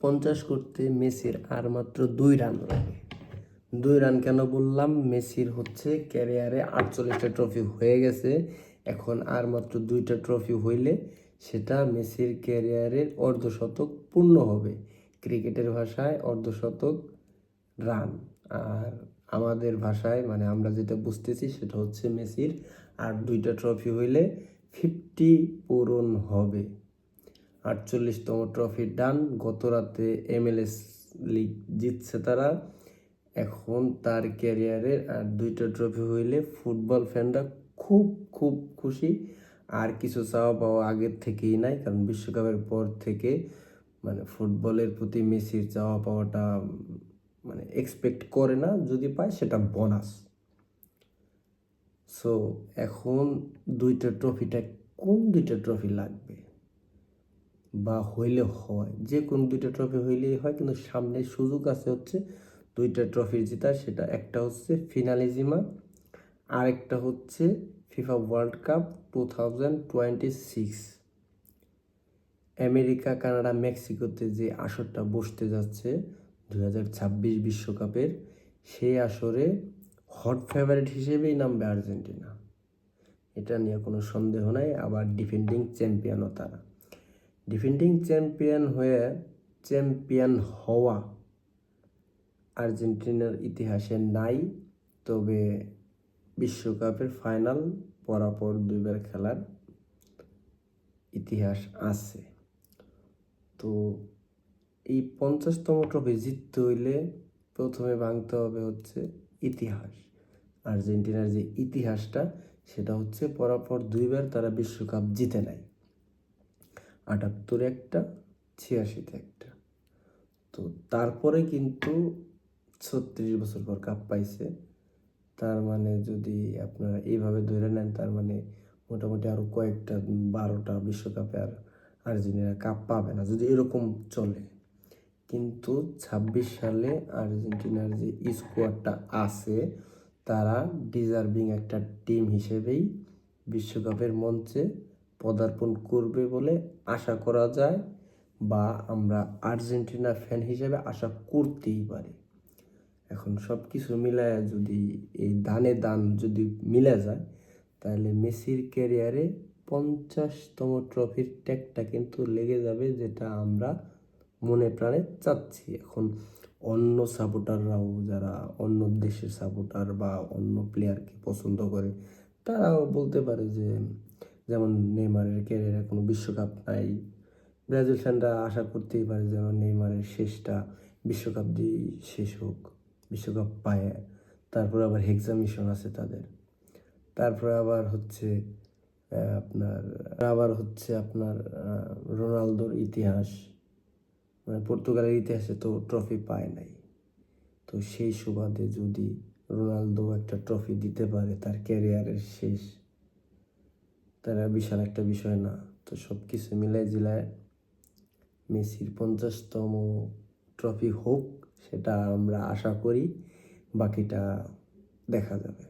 পঞ্চাশ করতে মেসির আর মাত্র দুই রান লাগে। দুই রান কেন বললাম? মেসির হচ্ছে ক্যারিয়ারে আটচল্লিশটা ট্রফি হয়ে গেছে। এখন আর মাত্র দুইটা ট্রফি হইলে সেটা মেসির ক্যারিয়ারের অর্ধশতক পূর্ণ হবে। ক্রিকেটের ভাষায় অর্ধশতক রান। আর আমাদের ভাষায় মানে আমরা যেটা বুঝতেছি সেটা হচ্ছে মেসির আর দুইটা ট্রফি হইলে ফিফটি পূরণ হবে। আটচল্লিশতম ট্রফি ডান গত রাতে এমএলএস লিগ জিতছে তারা। এখন তার ক্যারিয়ারের আর দুইটা ট্রফি হইলে ফুটবল ফ্যানরা খুব খুব খুশি। আর কিছু চাওয়া পাওয়া আগের থেকেই নাই, কারণ বিশ্বকাপের পর থেকে মানে ফুটবলের প্রতি মেসির চাওয়া পাওয়াটা মানে এক্সপেক্ট করে না, যদি পায় সেটা বোনাস সো এখন দুইটা ট্রফিটা কোন দুইটা ট্রফি লাগবে? বা হইলে হয়। যে কোন দুইটা ট্রফি হইলেই হয়, কিন্তু সামনে সুযোগ আছে হচ্ছে দুইটা ট্রফি জেতার, সেটা একটা হচ্ছে ফিনালিজিমা আর একটা হচ্ছে FIFA World Cup two thousand twenty six America, Canada, মেক্সিকোতে যে আসরটা বসতে যাচ্ছে ছাব্বিশ বিশ্বকাপের, সেই আসরে হট ফেভারিট হিসেবেই নামবে আর্জেন্টিনা। এটা নিয়ে কোনো সন্দেহ নাই, আবার ডিফেন্ডিং চ্যাম্পিয়নও তারা। ডিফেন্ডিং চ্যাম্পিয়ন হয়ে চ্যাম্পিয়ন হওয়া আর্জেন্টিনার ইতিহাসে নাই, তবে বিশ্বকাপের ফাইনাল পরাপর দুইবার খেলার ইতিহাস আছে। তো এই পঞ্চাশতম ট্রফি জিততে হইলে প্রথমে ভাঙতে হবে হচ্ছে ইতিহাস। আর্জেন্টিনার যে ইতিহাসটা, সেটা হচ্ছে পরাপর দুইবার তারা বিশ্বকাপ জিতে নেয় আটাত্তরে একটা, ছিয়াশিতে একটা। তো তারপরে কিন্তু ছত্রিশ বছর পর কাপ পাইছে। তার মানে যদি আপনারা এইভাবে ধরে নেন, তার মানে মোটামুটি আরও কয়েকটা বারোটা বিশ্বকাপে আর আর্জেন্টিনা কাপ পাবে না, যদি এরকম চলে। কিন্তু ছাব্বিশ সালে আর্জেন্টিনার যে স্কোয়াডটা আছে, তারা ডিজার্ভিং একটা টিম হিসেবেই বিশ্বকাপের মঞ্চে পদার্পণ করবে বলে আশা করা যায় বা আমরা আর্জেন্টিনা ফ্যান হিসেবে আশা করতেই পারি। এখন সব কিছু মিলায় যদি এই দানে দান যদি মিলে যায়, তাহলে মেসির ক্যারিয়ারে পঞ্চাশতম ট্রফির ট্যাগটা কিন্তু লেগে যাবে যেটা আমরা মনে প্রাণে চাচ্ছি। এখন অন্য সাপোর্টাররাও যারা অন্য দেশের সাপোর্টার বা অন্য প্লেয়ারকে পছন্দ করে, তারাও বলতে পারে যে যেমন নেইমারের ক্যারিয়ারে কোনো বিশ্বকাপ নাই। ব্রাজিল ফ্যানরা আশা করতেই পারে যেন নেইমারের শেষটা বিশ্বকাপ দিয়েই শেষ হোক, বিশ্বকাপ পায়। তারপরে আবার হেক্সা মিশন আছে তাদের। তারপরে আবার হচ্ছে আপনার, আবার হচ্ছে আপনার রোনালদোর ইতিহাস। মানে পর্তুগালের ইতিহাসে তো ট্রফি পায় নাই। তো সেই সুবাদে যদি রোনালদো একটা ট্রফি দিতে পারে তার ক্যারিয়ারের শেষ তারা বিশাল একটা বিষয় না। তো সব কিছু মিলাই জিলায় মেসির পঞ্চাশতম ট্রফি হোক, সেটা আমরা আশা করি, বাকিটা দেখা যাবে।